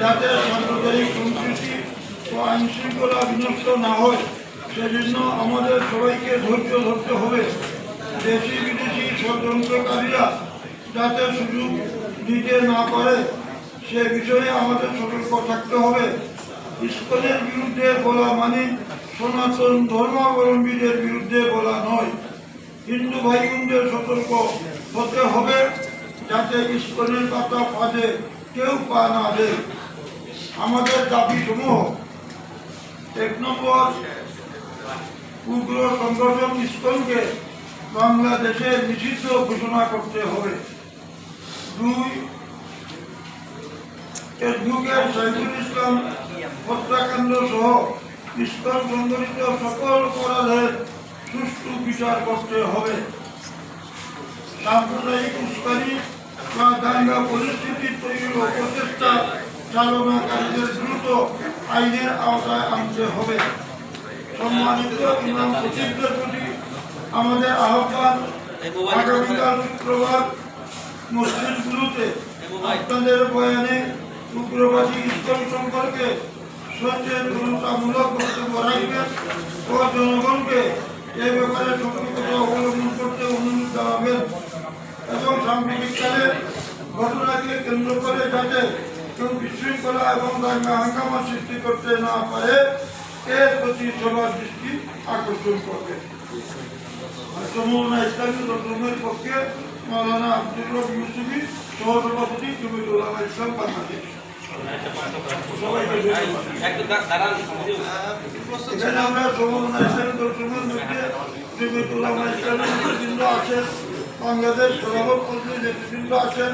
যাতে সাম্প্রদায়িক সংস্কৃতি ও আইন শৃঙ্খলা বিনষ্ট না হয়, সেজন্য আমাদের সবাইকে ধৈর্য ধরতে হবে। দেশি বিদেশি ষড়যন্ত্রকারীরা যাতে সুযোগ দিতে না পারে, সে বিষয়ে আমাদের সতর্ক থাকতে হবে। ইস্কনের বিরুদ্ধে বলা মানে সনাতন ধর্মাবলম্বীদের বিরুদ্ধে বলা নয়। হিন্দু ভাই বোনদের সতর্ক হতে হবে, যাতে ইস্কনের পাতা ফাঁদে কেউ পা না দেয়। আমাদের দাবি সমূহ এক নম্বর, উগ্র সংগঠন ইস্কনকে বাংলাদেশে নিষিদ্ধ ঘোষণা করতে হবে। দুই যুগের সাইফুল ইসলাম হত্যাকাণ্ড সহ ইস্কন সংগঠিত সকল অপরাধের সুষ্ঠু বিচার করতে হবে। সাম্প্রদায়িক উস্কানি বা দাঙ্গা পরিস্থিতি তৈরির ও প্রচেষ্টা চালনাকারীদের দ্রুত আইনের আওতায় আনতে হবে। সম্মানিত ইমাম সচিবদের প্রতি আমাদের আহ্বান, আগামীকাল শুক্রবার মসজিদগুলোতে আপনাদের বয়ানে উগ্রবাদী ইসলাম সম্পর্কে সচেতনতামূলক বক্তব্য রাখবেন ও জনগণকে এ ব্যাপারে সতর্কতা অবলম্বন করতে অনুরোধ জানাবেন। এবং সাম্প্রতিককালে ঘটনাকে কেন্দ্র করে যাতে কেউ বিশৃঙ্খলা এবং দাঙ্গা হাঙ্গামা সৃষ্টি করতে না পারে এর প্রতি সবার দৃষ্টি আকর্ষণ করবে। সমমনা ইসলামী দর্শনের পক্ষে মৌলানা আব্দুল রব ইউসুফি সহসভাপতি জমিদুল আলাহ ইসলাম বাংলাদেশ। এখানে আমরা সমমনা ইসলামী দর্শনের মধ্যে জমিদুল আলাহ ইসলামের আছেন। বাংলাদেশ খেলাফত মন্ত্রীর নেতৃবৃন্দ আছেন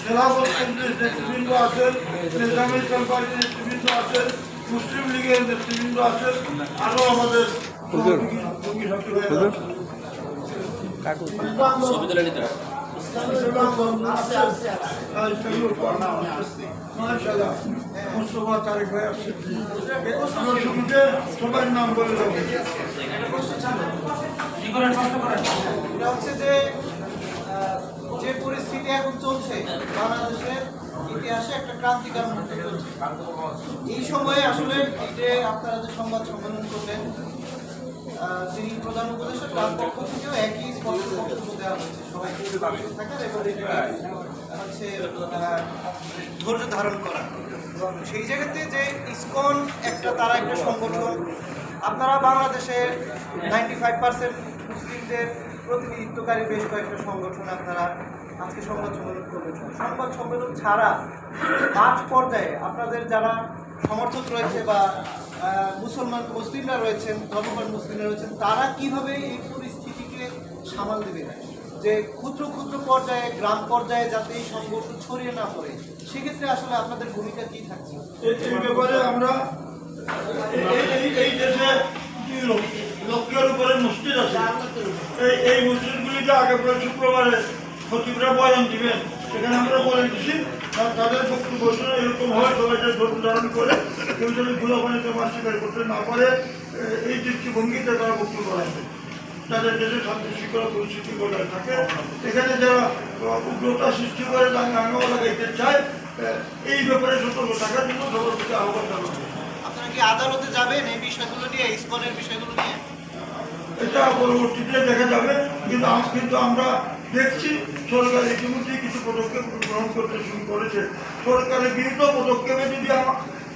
খেলাফত মন্ত্রীর নেতৃবৃন্দ আছেন নিজামী পার্টির নেতৃবৃন্দ আছেন মুসলিম লীগের নেতৃবৃন্দ আছেন আরও আমাদের। সবার নাম বলে দেবো এটা হচ্ছে যে যে পরিস্থিতি এখন চলছে, বাংলাদেশের ইতিহাসে একটা ক্রান্তিকার মুহূর্ত চলছে। এই সময়ে আসলে যে আপনারা যে সংবাদ সম্মেলন করলেন তিনি প্রধান উপদেষ্টা, তার পক্ষ থেকেও একই স্পষ্ট বক্তব্য দেওয়া হয়েছে। সবাইকে থাকার এবং হচ্ছে ধৈর্য ধারণ করা। সেই জায়গাতে যে ইসকন একটা, তারা একটা সংগঠন, আপনারা বাংলাদেশের নাইনটি ফাইভ পার্সেন্ট মুসলিমদের প্রতিনিধিত্বকারী বেশ কয়েকটা সংগঠন আপনারা আজকে সংবাদ সম্মেলন করেছেন সংবাদ সম্মেলন ছাড়া মাঠ পর্যায়ে আপনাদের যারা সমর্থক রয়েছে বা মুসলমান, মুসলিমরা রয়েছেন ধর্মপাল মুসলিমরা রয়েছেন, তারা কীভাবে এই পরিস্থিতিকে সামাল দেবে? যে ক্ষুদ্র ক্ষুদ্র পর্যায়ে, গ্রাম পর্যায়ে যাতে এই সংগঠন ছড়িয়ে না পড়ে, সেক্ষেত্রে আসলে আপনাদের ভূমিকা কি থাকছে? এই- ব্যাপারে আমরা এই- দেশে লক্ষের উপরে মসজিদ আছে। এই মসজিদগুলিতে আগে শুক্রবারে খতিবরা বয়ান দিবেন সেখানে আমরা বলে দিচ্ছি তাদের বক্তব্য এরকম হয়, সবাই যে ধৈর্য ধারণ করে, কেউ যদি ভুলা পানিতে মাছ শিকার করতে না পারে এই দৃষ্টিভঙ্গিতে তারা বক্তব্য রাখবে যাদের দেশে শান্তি, শৃঙ্খলা, পরিস্থিতি বজায় থাকে। এখানে যারা উগ্রতা সৃষ্টি করে, দাঙ্গা হাঙ্গামা লাগাইতে চায় এই ব্যাপারে সতর্ক থাকার জন্য সবার আহ্বান জানাব। আপনারা কি আদালতে যাবেন এই বিষয়গুলো নিয়ে, ইসকনের বিষয়গুলো নিয়ে? এটা পরবর্তীতে দেখা যাবে। কিন্তু আম- কিন্তু আমরা দেখছি সরকার ইতিমধ্যে কিছু পদক্ষেপ গ্রহণ করতে শুরু করেছে। সরকারের বিরুদ্ধ পদক্ষেপে যদি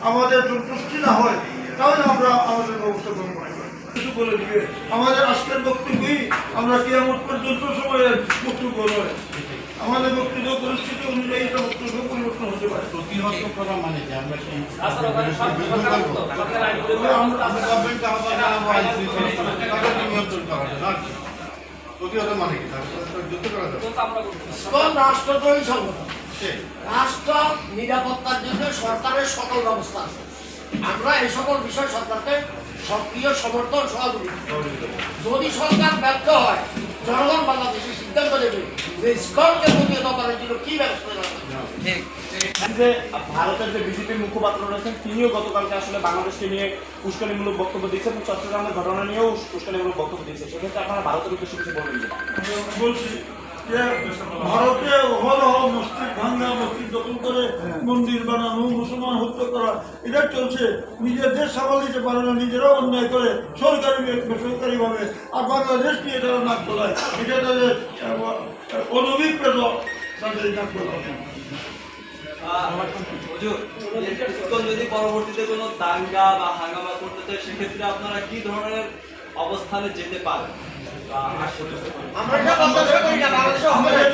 আমাদের সন্তুষ্টি না হয় তাহলে আমরা আমাদের ব্যবস্থা গ্রহণ করতে পারি। কিছু বলে দিবে। আমাদের আজকের বক্তব্যই আমরা কিয়ামত পর্যন্ত সময়ের বক্তব্য নয়। আমাদের বক্তব্য পরিস্থিতি অনুযায়ী এটা বক্তব্য পরিবর্তন হতে পারে। প্রতিহত করা মানে সেই আমরা প্রতিহত মানে কি? যুদ্ধ করা যাবে সংগঠন রাষ্ট্র নিরাপত্তার জন্য সরকারের সকল ব্যবস্থা আছে। আমরা এই সকল বিষয় সরকারকে সক্রিয় সমর্থন সহযোগিতা যদি সরকার ব্যর্থ হয় জনগণ বাংলাদেশের সিদ্ধান্ত নেবে যে প্রতিহত করার জন্য কি ব্যবস্থা। যে ভারতের যে বিজেপির মুখপাত্র রয়েছেন তিনিও গতকালকে আসলে বাংলাদেশকে নিয়ে উস্কানিমূলক বক্তব্য দিয়েছেন এবং চট্টগ্রামের ঘটনা নিয়েও উস্কানিমূলক বক্তব্য দিয়েছে সেক্ষেত্রে আপনারা ভারতের উদ্দেশ্যে কিছু বলবেন বলছি যে ভারতে অহরহ মসজিদ ভাঙ্গা মসজিদ দখল করে মন্দির বানানো মুসলমান হত্যা করা এটা চলছে। নিজের দেশ সামাল দিতে পারে না নিজেরাও অন্যায় করে সরকারি বেসরকারি ভাবে আর বাংলাদেশ নিয়ে তারা নাক গলায়? এটা তাদের অনভিপ্রেত তাদের নাক ইসকন যদি পরবর্তীতে কোনো দাঙ্গা বা হাঙ্গামা করতে চায় সেক্ষেত্রে আপনারা কি ধরনের অবস্থানে যেতে পারেন?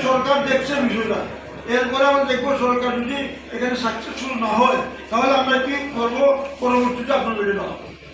সরকার দেখছে বিষয়টা। এরপরে আমরা দেখব সরকার যদি এখানে সাকসেসফুল না হয় তাহলে আমরা কি করব? পরবর্তীতে আপনার জানাব